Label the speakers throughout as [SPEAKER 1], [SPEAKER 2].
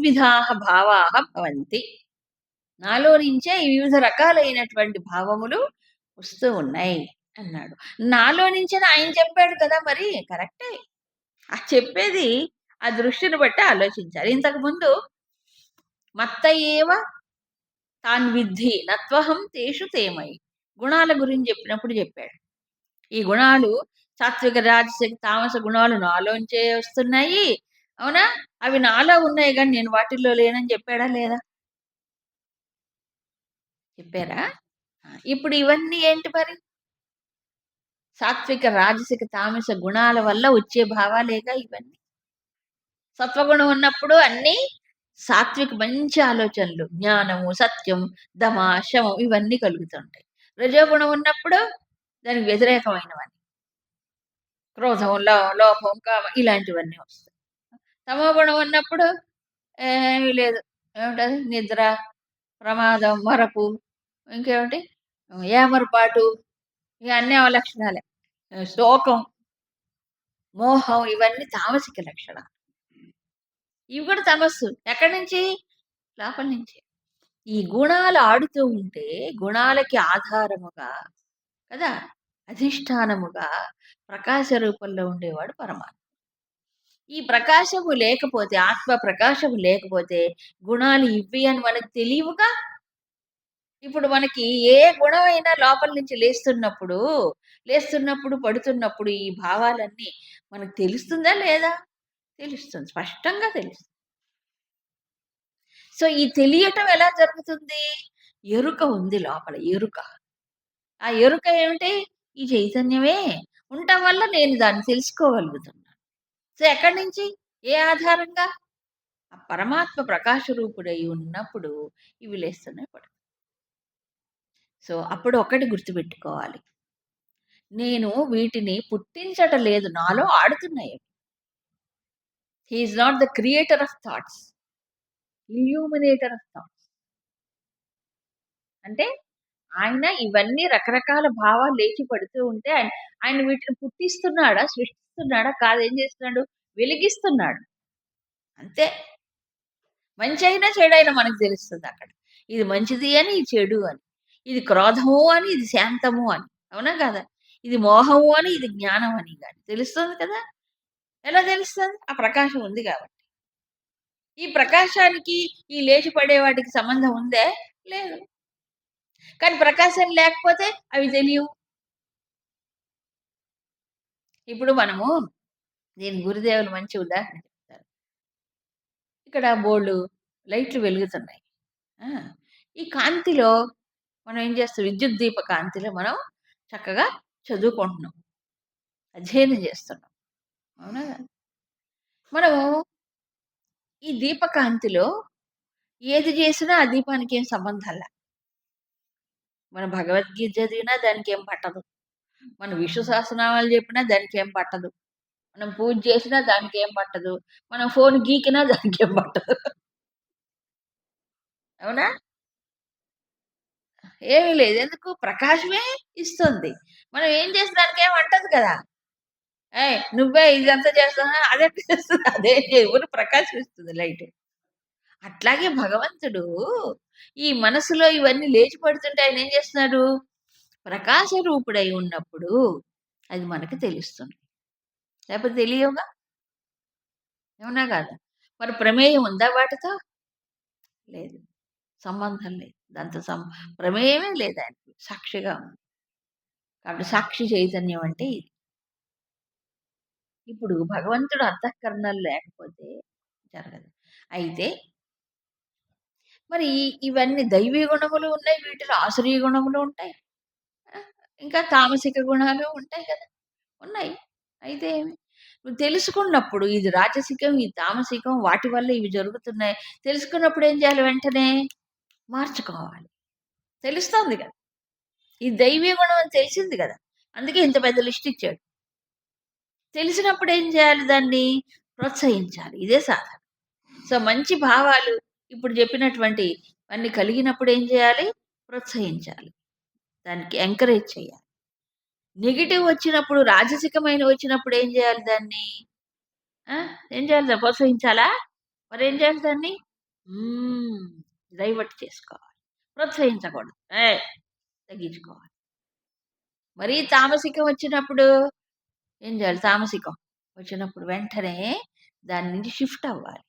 [SPEAKER 1] షడ్విధాహ భావాహ భవంతి. నాలో నుంచే వివిధ రకాలైనటువంటి భావములు వస్తూ ఉన్నాయి అన్నాడు. నాలో నుంచే ఆయన చెప్పాడు కదా మరి కరెక్టే. ఆ చెప్పేది ఆ దృష్టిని బట్టి ఆలోచించాలి. ఇంతకు ముందు మత్త ఏవ తాన్ విద్ధి నత్వహం తేషు తేమై గుణాల గురించి చెప్పినప్పుడు చెప్పాడు. ఈ గుణాలు సాత్విక రాజసిక తామస గుణాలు నాలోంచే వస్తున్నాయి. అవునా? అవి నాలో ఉన్నాయి కానీ నేను వాటిల్లో లేనని చెప్పాడా లేదా? చెప్పారా? ఇప్పుడు ఇవన్నీ ఏంటి మరి? సాత్విక రాజసిక తామస గుణాల వల్ల వచ్చే భావాలేగా ఇవన్నీ? సత్వగుణం ఉన్నప్పుడు అన్ని సాత్విక మంచి ఆలోచనలు జ్ఞానము సత్యం దమ శమం ఇవన్నీ కలుగుతుంటాయి. రజోగుణం ఉన్నప్పుడు దానికి వ్యతిరేకమైనవన్నీ. క్రోధం లో లోపం కామ ఇలాంటివన్నీ వస్తాయి. తమోగుణం ఉన్నప్పుడు ఏమీ లేదు. ఏమిటది? నిద్ర ప్రమాదం మరపు ఇంకేమిటి? ఏమరపాటు ఇవన్నీ అవలక్షణాలే. శోకం మోహం ఇవన్నీ తామసిక లక్షణాలు. ఇవి కూడా తమస్సు. ఎక్కడి నుంచి? లోపల నుంచి. ఈ గుణాలు ఆడుతూ ఉంటే గుణాలకి ఆధారముగా కదా అధిష్టానముగా ప్రకాశ రూపంలో ఉండేవాడు పరమాత్మ. ఈ ప్రకాశము లేకపోతే ఆత్మ ప్రకాశము లేకపోతే గుణాలు ఇవి అని మనకు తెలియవుగా? ఇప్పుడు మనకి ఏ గుణమైనా లోపల నుంచి లేస్తున్నప్పుడు లేస్తున్నప్పుడు పడుతున్నప్పుడు ఈ భావాలన్నీ మనకు తెలుస్తుందా లేదా? తెలుస్తుంది. స్పష్టంగా తెలుస్తుంది. సో ఈ తెలియటం ఎలా జరుగుతుంది? ఎరుక ఉంది లోపల ఎరుక. ఆ ఎరుక ఏమిటి? ఈ చైతన్యమే. ఉండటం వల్ల నేను దాన్ని తెలుసుకోగలుగుతున్నాను సో ఎక్కడి నుంచి? ఏ ఆధారంగా? ఆ పరమాత్మ ప్రకాశ రూపుడై ఉన్నప్పుడు ఇవి లేస్తున్నాయి పడు సో అప్పుడు ఒకటి గుర్తుపెట్టుకోవాలి. నేను వీటిని పుట్టించట లేదు నాలో ఆడుతున్నాయి he is not the creator of thoughts illuminator of thoughts అంటే ఆయన ఇవన్నీ రకరకాల భావాలు లేచి పడుతూ ఉంటే ఆయన ఆయన వీటిని పుట్టిస్తున్నాడా సృష్టిస్తున్నాడా కాదు ఏం చేస్తున్నాడు? వెలిగిస్తున్నాడు. అంతే. మంచి అయినా చెడైనా మనకు తెలుస్తుంది అక్కడ. ఇది మంచిది అని ఇది చెడు అని. ఇది క్రోధము అని ఇది శాంతము అని. అవునా కదా? ఇది మోహము అని ఇది జ్ఞానం అని కానీ. తెలుస్తుంది కదా? ఎలా తెలుస్తుంది? ఆ ప్రకాశం ఉంది కాబట్టి. ఈ ప్రకాశానికి ఈ లేచి పడే వాటికి సంబంధం ఉందే? లేదు. కానీ ప్రకాశం లేకపోతే అవి తెలియవు. ఇప్పుడు మనము దీని గురుదేవులు మంచి ఉదాహరణ చెప్తారు. ఇక్కడ బోర్డు లైట్లు వెలుగుతున్నాయి. ఈ కాంతిలో మనం ఏం చేస్తాం? విద్యుత్ దీప కాంతిలో మనం చక్కగా చదువుకుంటున్నాం. అధ్యయనం చేస్తున్నాం. అవునా? మనము ఈ దీపకాంతిలో ఏది చేసినా ఆ దీపానికి ఏం సంబంధం మన భగవద్గీత చదివినా దానికి ఏం పట్టదు. మన విష్ణు సహస్రనామాలు చెప్పినా దానికి ఏం పట్టదు. మనం పూజ చేసినా దానికి ఏం పట్టదు. మనం ఫోన్ గీకినా దానికి ఏం పట్టదు. అవునా? ఏమీ లేదు. ఎందుకు? ప్రకాశమే ఇస్తుంది. మనం ఏం చేసిన దానికి ఏం అంటది కదా. ఏ నువ్వే ఇదంతా చేస్తున్నా. అదే చేస్తుంది అదే ఊరు ప్రకాశిస్తుంది లైట్. అట్లాగే భగవంతుడు ఈ మనసులో ఇవన్నీ లేచి పడుతుంటే ఆయన ఏం చేస్తున్నాడు? ప్రకాశ రూపుడై ఉన్నప్పుడు అది మనకి తెలుస్తుంది. లేకపోతే తెలియవుగా? ఏమన్నా కాదా? మరి ప్రమేయం ఉందా వాటితో? లేదు. సంబంధం లేదు. దాంతో సం ప్రమేయమే లేదు ఆయనకి. సాక్షిగా ఉంది. కాబట్టి సాక్షి చైతన్యం అంటే ఇది. ఇప్పుడు భగవంతుడు అంతఃకరణలు లేకపోతే జరగదు. అయితే మరి ఇవన్నీ దైవీ గుణములు ఉన్నాయి వీటిలో ఆసురీ గుణములు ఉంటాయి. ఇంకా తామసిక గుణాలు ఉంటాయి కదా ఉన్నాయి. అయితే ఏమి? నువ్వు తెలుసుకున్నప్పుడు ఇది రాజసికం ఇది తామసికం వాటి వల్ల ఇవి జరుగుతున్నాయి. తెలుసుకున్నప్పుడు ఏం చేయాలి వెంటనే? మార్చుకోవాలి. తెలుస్తోంది కదా. ఈ దైవీ గుణం అని తెలిసింది కదా. అందుకే ఇంత పెద్ద లిస్ట్ ఇచ్చాడు. తెలిసినప్పుడు ఏం చేయాలి దాన్ని? ప్రోత్సహించాలి. ఇదే సాధన. సో మంచి భావాలు ఇప్పుడు చెప్పినటువంటి అన్ని కలిగినప్పుడు ఏం చేయాలి ప్రోత్సహించాలి దానికి ఎంకరేజ్ చేయాలి నెగిటివ్ వచ్చినప్పుడు రాజసికమైన వచ్చినప్పుడు ఏం చేయాలి దాన్ని ఏం చేయాలి ప్రోత్సహించాలా? మరి ఏం చేయాలి దాన్ని? డైవర్ట్ చేసుకోవాలి. ప్రోత్సహించకూడదు. ఏ తగ్గించుకోవాలి. మరీ తామసికం వచ్చినప్పుడు ఏం చేయాలి? తామసికం వచ్చినప్పుడు వెంటనే దాని నుంచి షిఫ్ట్ అవ్వాలి.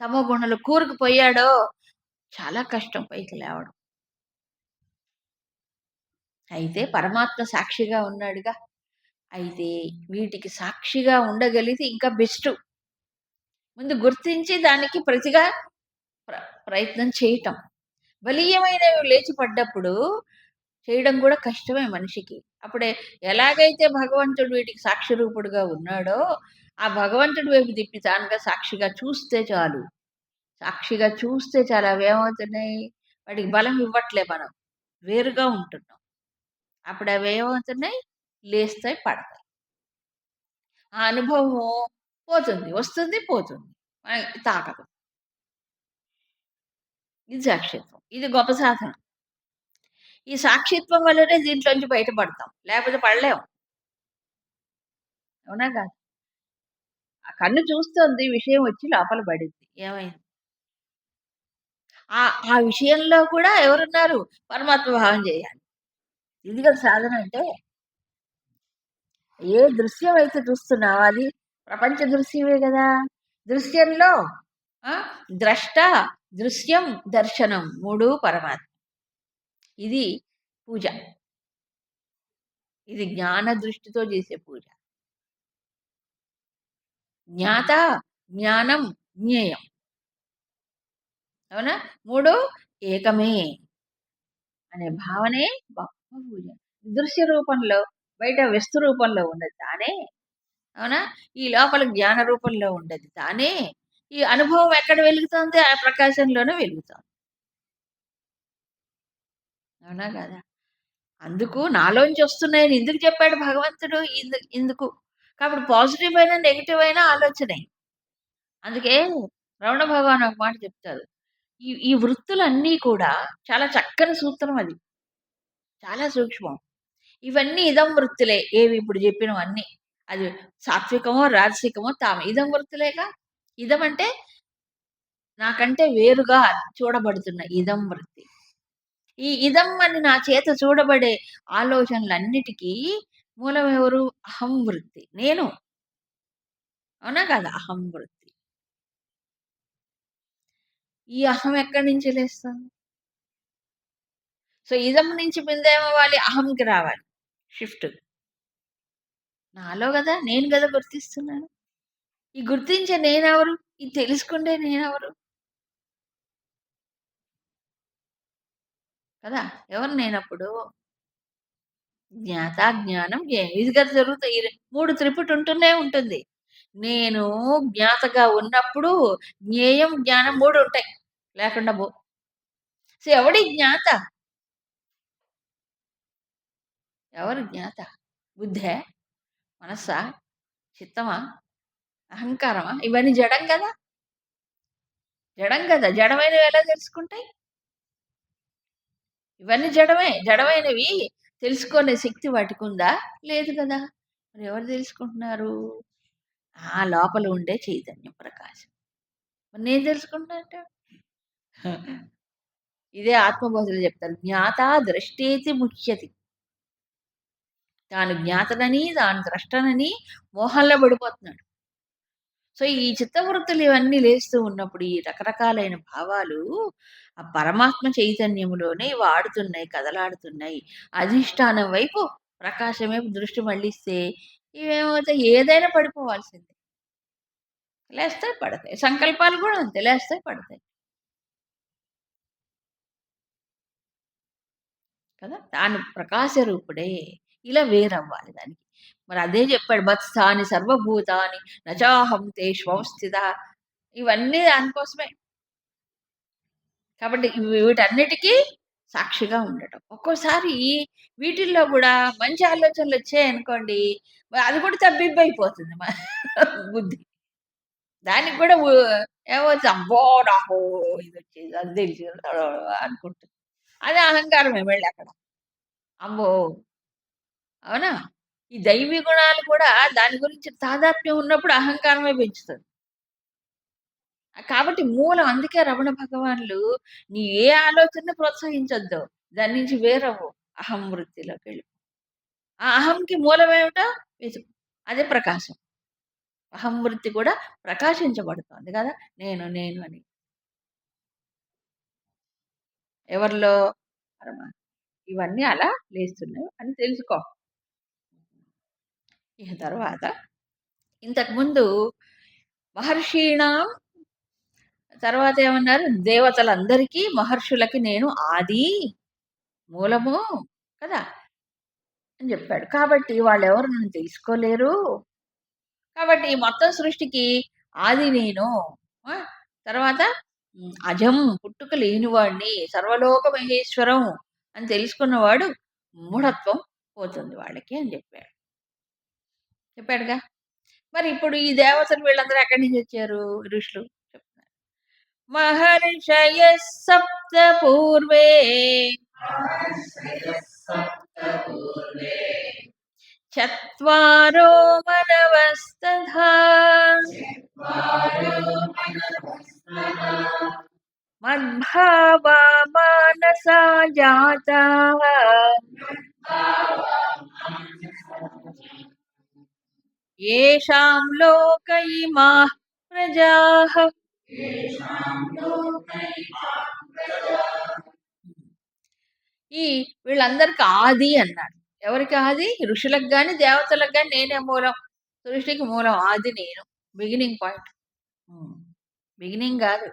[SPEAKER 1] తమో గుణంలో కూరుకుపోయాడో చాలా కష్టం పైకి లేవడం. అయితే పరమాత్మ సాక్షిగా ఉన్నాడుగా. అయితే వీటికి సాక్షిగా ఉండగలిగితే ఇంకా బెస్ట్ ముందు గుర్తించి దానికి ప్రతిగా ప్ర ప్రయత్నం చేయటం. బలీయమైనవి లేచి పడ్డప్పుడు చేయడం కూడా కష్టమే మనిషికి. అప్పుడే ఎలాగైతే భగవంతుడు వీటికి సాక్షి రూపుడుగా ఉన్నాడో, ఆ భగవంతుడి వైపు తిప్పి తానుగా సాక్షిగా చూస్తే చాలు. సాక్షిగా చూస్తే చాలు అవేమవుతున్నాయి? వాటికి బలం ఇవ్వట్లే మనం. వేరుగా ఉంటున్నాం. అప్పుడు అవేమవుతున్నాయి? లేస్తాయి, పడతాయి. ఆ అనుభవం పోతుంది. వస్తుంది, పోతుంది. మనకి తాకదు. ఇది సాక్షిత్వం. ఇది గొప్ప సాధన. ఈ సాక్షిత్వం వల్లనే దీంట్లోంచి బయటపడతాం. లేకపోతే పడలేము అవునా కాదు కన్ను చూస్తోంది. విషయం వచ్చి లోపల పడింది. ఏమైంది? ఆ ఆ విషయంలో కూడా ఎవరున్నారు? పరమాత్మ భావం చేయాలి. ఇది కదా సాధన అంటే. ఏ దృశ్యం అయితే చూస్తున్నావో అది ప్రపంచ దృశ్యమే కదా దృశ్యంలో ఆ! ద్రష్ట, దృశ్యం, దర్శనం మూడు పరమాత్మ. ఇది పూజ. ఇది జ్ఞాన దృష్టితో చేసే పూజ. జ్ఞాత, జ్ఞానం, జ్ఞేయం. అవునా? మూడు ఏకమే. అనే భావనే గొప్ప పూజ. దృశ్య రూపంలో బయట వస్తు రూపంలో ఉన్నది తానే. అవునా? ఈ లోపల జ్ఞాన రూపంలో ఉండేది తానే. ఈ అనుభవం ఎక్కడ వెలుగుతోంది? ఆ ప్రకాశంలోనే వెలుగుతుంది అవునా కదా అందుకు నాలోంచి వస్తున్నాయని ఎందుకు చెప్పాడు భగవంతుడు? ఇందు ఇందుకు. కాబట్టి పాజిటివ్ అయినా, నెగిటివ్ అయినా ఆలోచనే. అందుకే రమణ భగవాన్ ఒక మాట చెప్తారు. ఈ ఈ వృత్తులన్నీ కూడా చాలా చక్కని సూత్రం అది. చాలా సూక్ష్మం. ఇవన్నీ ఇదం వృత్తులే. ఏవి ఇప్పుడు చెప్పినవన్నీ. అది సాత్వికమో, రాజసికమో తామ ఇదం వృత్తులేగా. ఇదం అంటే నాకంటే వేరుగా చూడబడుతున్న ఇదం వృత్తి. ఈ ఇదం అని నా చేత చూడబడే ఆలోచనలన్నిటికీ మూలం ఎవరు? అహం వృత్తి. నేను. అవునా కదా అహం వృత్తి. ఈ అహం ఎక్కడి నుంచి లేస్తాను సో, ఇదం నుంచి ముందేమవ్వాలి? అహంకి రావాలి. షిఫ్ట్. నాలో కదా నేను కదా గుర్తిస్తున్నాను. ఈ గుర్తించే నేనెవరు? ఇది తెలుసుకుంటే నేనెవరు? కదా! ఎవరు నేనప్పుడు? జ్ఞాత, జ్ఞానం, జ్ఞేయం. ఇది కదా జరుగుతాయి. ఈ 3 త్రిపుటి ఉంటూనే ఉంటుంది. నేను జ్ఞాతగా ఉన్నప్పుడు జ్ఞేయం, జ్ఞానం 3 ఉంటాయి. లేకుండా పో. సో, ఎవడి జ్ఞాత? ఎవరు జ్ఞాత? బుద్ధే మనస్సా? చిత్తమా? అహంకారమా? ఇవన్నీ జడం కదా జడం కదా జడమైనవి ఎలా తెలుసుకుంటాయి? ఇవన్నీ జడమే. జడమైనవి తెలుసుకునే శక్తి వాటికుందా? లేదు కదా మరి ఎవరు తెలుసుకుంటున్నారు? ఆ లోపల ఉండే చైతన్యం ప్రకాశం. మరి నేను తెలుసుకుంటున్నా ఇదే ఆత్మబోధలు చెప్తారు. జ్ఞాత ద్రష్టేతి ముఖ్యతి. తాను జ్ఞాతనని, తాను ద్రష్టనని మోహంలో పడిపోతున్నాడు. సో, ఈ చిత్తవృత్తులు ఇవన్నీ లేస్తూ ఉన్నప్పుడు ఈ రకరకాలైన భావాలు ఆ పరమాత్మ చైతన్యములోనే వాడుతున్నాయి కదలాడుతున్నాయి. అధిష్టానం వైపు ప్రకాశం వైపు దృష్టి మళ్ళిస్తే ఇవేమవుతాయి? ఏదైనా పడిపోవాల్సిందే. లేస్తే పడతాయి. సంకల్పాలు కూడా అంతే. లేస్తే పడతాయి. కదా! తాను ప్రకాశ రూపుడే. ఇలా వేరవ్వాలి దానికి. మరి అదే చెప్పాడు. మత్స్థాని సర్వభూతాని నచాహం తేష్వస్థితః. ఇవన్నీ దానికోసమే. కాబట్టి వీటన్నిటికీ సాక్షిగా ఉండటం. ఒక్కోసారి వీటిల్లో కూడా మంచి ఆలోచనలొచ్చాయనుకోండి, మరి అది కూడా తబ్బిబ్బైపోతుంది మా బుద్ధి. దానికి కూడా వు ఏమవుతుంది? అబ్బో! ఇది వచ్చేది అది తెలిసేది అనుకుంటుంది. అది అహంకారమే వెళ్ళి అక్కడ. అమ్మో! అవునా? ఈ దైవీ గుణాలు కూడా దాని గురించి తాదాత్మ్యం ఉన్నప్పుడు అహంకారమే పెంచుతుంది కాబట్టి మూలం అందుకే రమణ భగవాన్లు నీ ఏ ఆలోచనని ప్రోత్సహించొద్దు. దాని నుంచి వేరవు అహం వృత్తిలోకి వెళ్ళి ఆ అహంకి మూలం ఏమిటో అదే ప్రకాశం. అహం వృత్తి కూడా ప్రకాశించబడుతోంది కదా నేను నేను అని. ఎవరిలో? ఇవన్నీ అలా లేస్తున్నాయి అని తెలుసుకో. ఇక తర్వాత ఇంతకుముందు మహర్షీణం తర్వాత ఏమన్నారు? దేవతలందరికీ మహర్షులకి నేను ఆది మూలము కదా అని చెప్పాడు. కాబట్టి వాళ్ళు ఎవరు నన్ను తెలుసుకోలేరు. కాబట్టి ఈ మొత్తం సృష్టికి ఆది నేను. తర్వాత అజం పుట్టుక లేనివాడిని సర్వలోక మహేశ్వరం అని తెలుసుకున్నవాడు మూఢత్వం పోతుంది వాళ్ళకి అని చెప్పాడు. చెప్పాడుగా. మరి ఇప్పుడు ఈ దేవతలు వీళ్ళందరూ ఎక్కడి నుంచి వచ్చారు ఋషులు? మహర్షయ సప్త పూర్వే చత్వారో మనవస్తథా. येषां लोक इमाः प्रजाः ఈ వీళ్ళందరికి ఆది అన్నాడు ఎవరికి ఆది ఋషులకు కానీ దేవతలకు కానీ నేనే మూలం సృష్టికి మూలం ఆది నేను బిగినింగ్ పాయింట్ బిగినింగ్ కాదు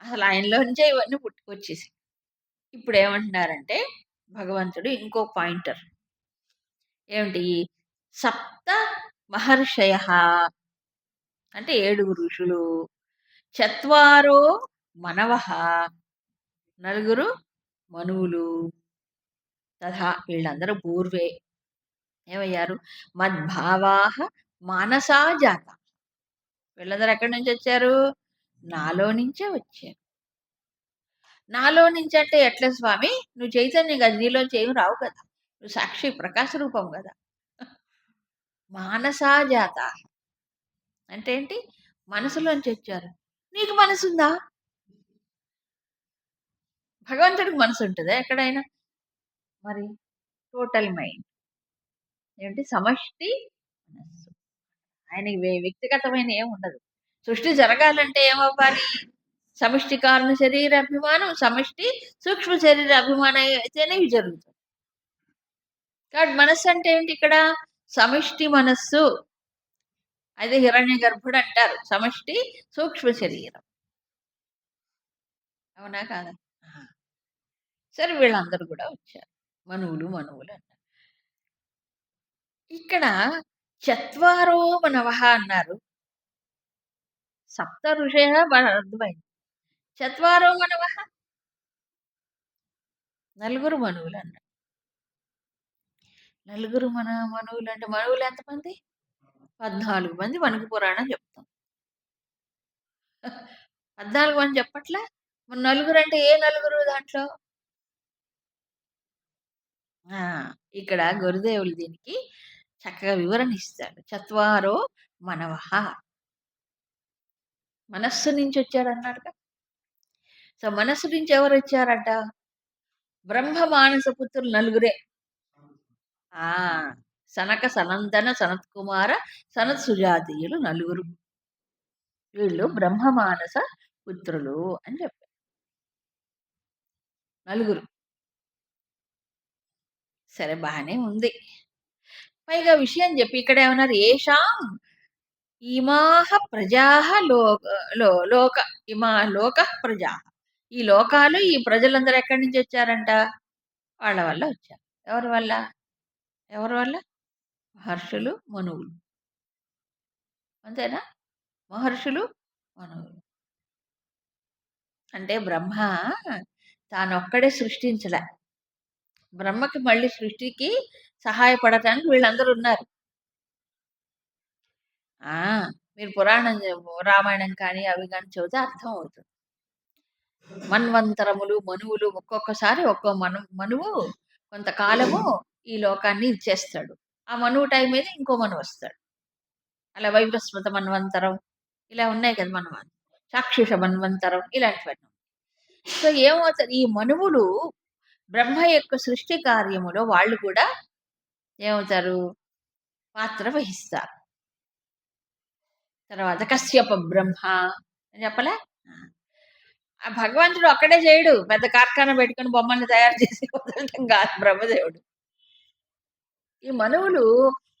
[SPEAKER 1] అసలు ఆయనలోంచే ఇవన్నీ పుట్టుకొచ్చేసి ఇప్పుడు ఏమంటున్నారంటే భగవంతుడు ఇంకో పాయింటర్ ఏమిటి సప్త మహర్షయ. అంటే ఏడుగురు ఋషులు. చత్వారో మనవ. నలుగురు మనువులు. తథా వీళ్ళందరూ పూర్వే. ఏమయ్యారు? మద్భావాహ మానసా జాత. వీళ్ళందరూ ఎక్కడి నుంచి వచ్చారు? నాలో నుంచే వచ్చారు. నాలో నుంచి అంటే ఎట్లా స్వామి? నువ్వు చైతన్యం కదా నీలో చేయం రావు కదా. నువ్వు సాక్షి ప్రకాశ రూపం కదా. మానసా జాత అంటే ఏంటి? మనసులోంచి వచ్చారు. నీకు మనసుందా? భగవంతుడికి మనసు ఉంటుందా ఎక్కడైనా? మరి టోటల్ మైండ్. ఏంటి? సమష్టి మనస్సు. ఆయనకి వ్యక్తిగతమైన ఏం ఉండదు. సృష్టి జరగాలంటే ఏమవ్వాలి? సమష్టి కారణ శరీర అభిమానం సమష్టి సూక్ష్మ శరీర అభిమానం అయితేనే ఇవి జరుగుతుంది కాబట్టి మనస్సు అంటే ఏంటి ఇక్కడ? సమష్టి మనస్సు. అదే హిరణ్య గర్భుడు అంటారు. సమష్టి సూక్ష్మ శరీరం. అవునా కాదా? సరే వీళ్ళందరూ కూడా వచ్చారు. మనువులు మనువులు అన్నారు. ఇక్కడ చత్వారో మనవ అన్నారు. సప్త ఋషయ అర్థమైంది. చత్వారో మనవ నలుగురు మనువులు అన్నారు. నలుగురు మన మనువులు అంటే మనువులు ఎంతమంది? పద్నాలుగు మంది మనకు పురాణం చెప్తాం. పద్నాలుగు మంది చెప్పట్లే? మన నలుగురు అంటే ఏ నలుగురు దాంట్లో? ఆ, ఇక్కడ గురుదేవులు దీనికి చక్కగా వివరణ ఇస్తాడు చత్వారో మనవహ. మనస్సు నుంచి వచ్చారన్నాడుగా సో మనస్సు నుంచి ఎవరు వచ్చారట? బ్రహ్మ మానస పుత్రులు నలుగురే. ఆ! సనక సనందన సనత్ కుమార సనత్ సుజాతీయులు నలుగురు. వీళ్ళు బ్రహ్మ మానస పుత్రులు అని చెప్పారు. నలుగురు. సరే బాగానే ఉంది. పైగా విషయం చెప్పి ఇక్కడ ఏమన్నారు? ఏషాం ఇమాహ ప్రజా లోక లో- లోక ఇమా లోక ప్రజా. ఈ లోకాలు ఈ ప్రజలందరూ ఎక్కడి నుంచి వచ్చారంట? వాళ్ళ వల్ల వచ్చారు. ఎవరి వల్ల? ఎవరి వల్ల? మహర్షులు మనువులు. అంతేనా? మహర్షులు మనువులు. అంటే బ్రహ్మ తానొక్కడే సృష్టించలే. బ్రహ్మకి మళ్ళీ సృష్టికి సహాయపడటానికి వీళ్ళందరూ ఉన్నారు. ఆ మీరు పురాణం రామాయణం కానీ అవి కానీ చదివితే అర్థం అవుతుంది మన్వంతరములు మనువులు ఒక్కొక్కసారి ఒక్కో మను మనువు కొంతకాలము ఈ లోకాన్ని ఇచ్చేస్తాడు. ఆ మనువు టైం మీద ఇంకో మనువు వస్తాడు. అలా వైవస్వత మన్వంతరం ఇలా ఉన్నాయి కదా మనం చాక్షుష మన్వంతరం ఇలాంటివన్నీ. సో ఏమవుతారు ఈ మనువులు బ్రహ్మ యొక్క సృష్టి కార్యములో వాళ్ళు కూడా ఏమవుతారు? పాత్ర వహిస్తారు. తర్వాత కశ్యప బ్రహ్మ అని చెప్పలే? ఆ. భగవంతుడు అక్కడే చేయడు. పెద్ద కార్ఖానా పెట్టుకుని బొమ్మల్ని తయారు చేసి వదలటం కాదు బ్రహ్మదేవుడు. ఈ మనువులు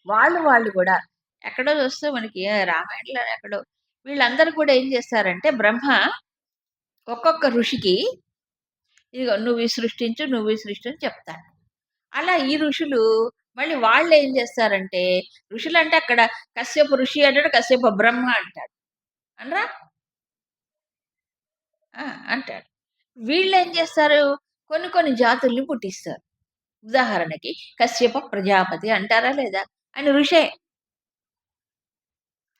[SPEAKER 1] వాళ్ళు వాళ్ళు కూడా ఎక్కడో చూస్తే మనకి రామాయణంలో ఎక్కడో వీళ్ళందరూ కూడా ఏం చేస్తారంటే బ్రహ్మ ఒక్కొక్క ఋషికి ఇదిగో నువ్వు ఈ సృష్టించు నువ్వు ఈ సృష్టించు చెప్తాను అలా ఈ ఋషులు మళ్ళీ వాళ్ళు ఏం చేస్తారంటే ఋషులు అంటే అక్కడ కశ్యప ఋషి అంటాడు కశ్యప బ్రహ్మ అంటాడు. అనరా? అంటాడు. వీళ్ళు ఏం చేస్తారు? కొన్ని కొన్ని జాతుల్ని పుట్టిస్తారు. ఉదాహరణకి కశ్యప ప్రజాపతి అంటారా లేదా? ఆయన ఋషే.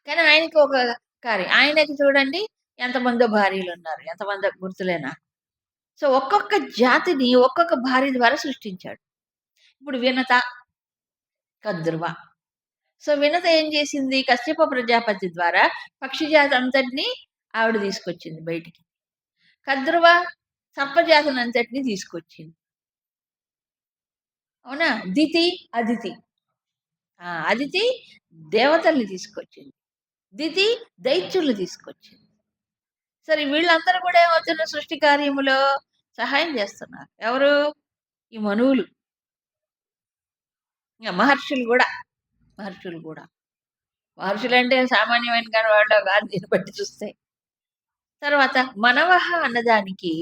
[SPEAKER 1] కానీ ఆయనకి ఒక కార్యం. ఆయనకి చూడండి ఎంతమందో భార్యలు ఉన్నారు ఎంతమంది గుర్తులేనా? సో ఒక్కొక్క జాతిని ఒక్కొక్క భార్య ద్వారా సృష్టించాడు. ఇప్పుడు వినత కద్రువ. సో వినత ఏం చేసింది? కశ్యప ప్రజాపతి ద్వారా పక్షి జాతి అంతటిని ఆవిడ తీసుకొచ్చింది బయటికి. కద్రువ సర్పజాతిని అంతటిని తీసుకొచ్చింది. అవునా? దితి అదితి. అదితి దేవతల్ని తీసుకొచ్చింది. దితి దైత్యుల్ని తీసుకొచ్చింది. సరే వీళ్ళందరూ కూడా ఏమవుతున్న సృష్టి కార్యములో సహాయం చేస్తున్నారు. ఎవరు? ఈ మనువులు. మహర్షులు కూడా. మహర్షులు కూడా. మహర్షులు అంటే సామాన్యమైన కానీ వాళ్ళు కాదు దీన్ని బట్టి చూస్తే. తర్వాత మనవహ అన్నదానికి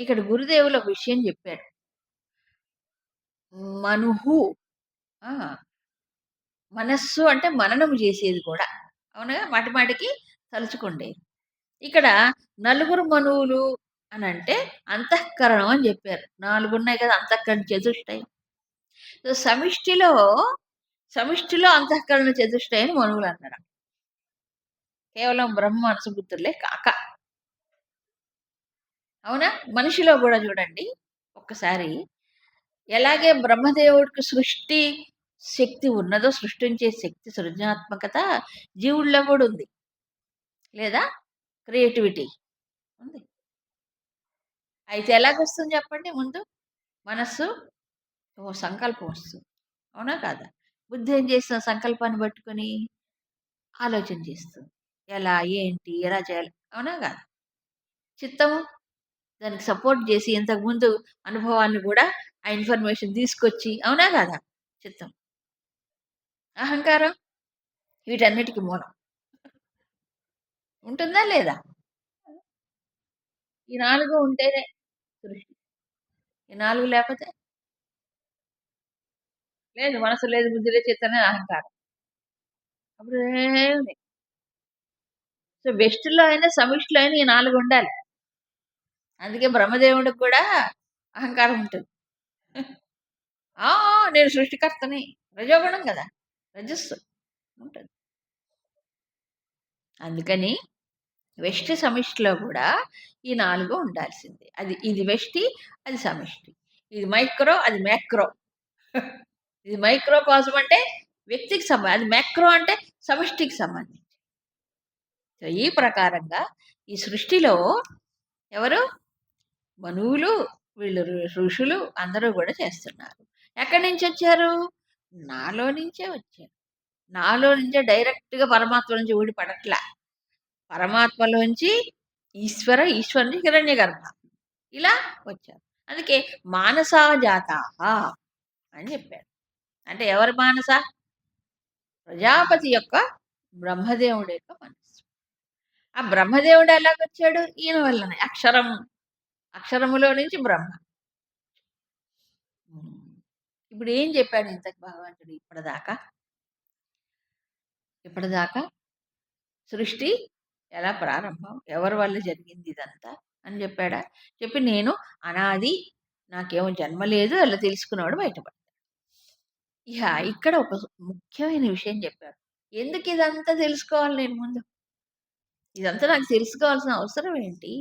[SPEAKER 1] ఇక్కడ గురుదేవులు ఒక విషయం చెప్పారు. మనుహు. మనస్సు అంటే మననం చేసేది కూడా. అవునగా మాటి మాటికి తలుచుకోండి ఇక్కడ నలుగురు మనువులు అని అంటే అంతఃకరణం అని చెప్పారు. నాలుగు ఉన్నాయి కదా అంతఃకరణ చతుష్టయం. సమిష్టిలో సమిష్టిలో అంతఃకరణ చతుష్టయం అని మనువులు అన్నారు. కేవలం బ్రహ్మ మనసు కాక. అవునా? మనిషిలో కూడా చూడండి. ఒక్కసారి ఎలాగే బ్రహ్మదేవుడికి సృష్టి శక్తి ఉన్నదో సృష్టించే శక్తి సృజనాత్మకత జీవుల్లో కూడా ఉంది. లేదా? క్రియేటివిటీ ఉంది. అయితే ఎలాగొస్తుంది చెప్పండి ముందు? మనస్సు ఓ సంకల్పం వస్తుంది. అవునా కాదా? బుద్ధి ఏం చేసిన సంకల్పాన్ని పట్టుకొని ఆలోచన చేస్తుంది. ఎలా ఏంటి ఎలా చేయాలి? అవునా కాదా? చిత్తము దానికి సపోర్ట్ చేసి ఇంతకుముందు అనుభవాన్ని కూడా ఆ ఇన్ఫర్మేషన్ తీసుకొచ్చి అవునా కాదా? చిత్తం అహంకారం? వీటన్నిటికీ మూలం. ఉంటుందా లేదా? ఈ నాలుగు ఉంటేనే సృష్టి. ఈ నాలుగు లేకపోతే లేదు మనసు లేదు బుద్ధిలో లేదు అహంకారం. అప్పుడు సో బెస్ట్లో అయినా సమిష్టిలో అయినా ఈ నాలుగు ఉండాలి. అందుకే బ్రహ్మదేవుడికి కూడా అహంకారం ఉంటుంది. ఆ నేను సృష్టికర్తని. రజోగుణం కదా రజస్సు ఉంటుంది. అందుకని వెష్టి సమిష్టిలో కూడా ఈ నాలుగు ఉండాల్సిందే. అది ఇది వెష్టి అది సమిష్టి. ఇది మైక్రో అది మ్యాక్రో. ఇది మైక్రో కోసం అంటే వ్యక్తికి సంబంధం అది మ్యాక్రో అంటే సమిష్టికి సంబంధించి. సో ఈ ప్రకారంగా ఈ సృష్టిలో ఎవరు? మనువులు వీళ్ళు ఋషులు అందరూ కూడా చేస్తున్నారు. ఎక్కడి నుంచి వచ్చారు? నాలో నుంచే వచ్చారు. నాలో నుంచే డైరెక్ట్గా పరమాత్మ నుంచి ఊడిపడట్లా పరమాత్మలోంచి ఈశ్వర ఈశ్వరుని హిరణ్య గర్భ ఇలా వచ్చారు. అందుకే మానసా జాత అని చెప్పారు. అంటే ఎవరి మానస? ప్రజాపతి యొక్క బ్రహ్మదేవుడి యొక్క మనసు. ఆ బ్రహ్మదేవుడు ఎలాగొచ్చాడు? ఈయన వల్లనే అక్షరం అక్షరములో నుంచి బ్రహ్మ. ఇప్పుడు ఏం చెప్పాడు ఇంతకు భగవంతుడు ఇప్పటిదాకా? ఇప్పటిదాకా? సృష్టి ఎలా ప్రారంభం? ఎవరి వల్ల జరిగింది ఇదంతా? అని చెప్పాడా? చెప్పి నేను అనాది నాకేమో జన్మ లేదు అలా తెలుసుకున్నాడు బయటపడ్డాడు ఇక ఇక్కడ ఒక ముఖ్యమైన విషయం చెప్పాడు. ఎందుకు ఇదంతా తెలుసుకోవాలి నేను ముందు? ఇదంతా నాకు తెలుసుకోవాల్సిన అవసరం ఏంటి?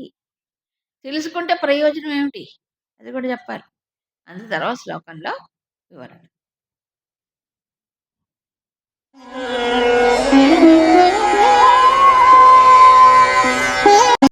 [SPEAKER 1] తెలుసుకుంటే ప్రయోజనం ఏమిటి? అది కూడా చెప్పాలి. అందు తర్వాత శ్లోకంలో వివరణ.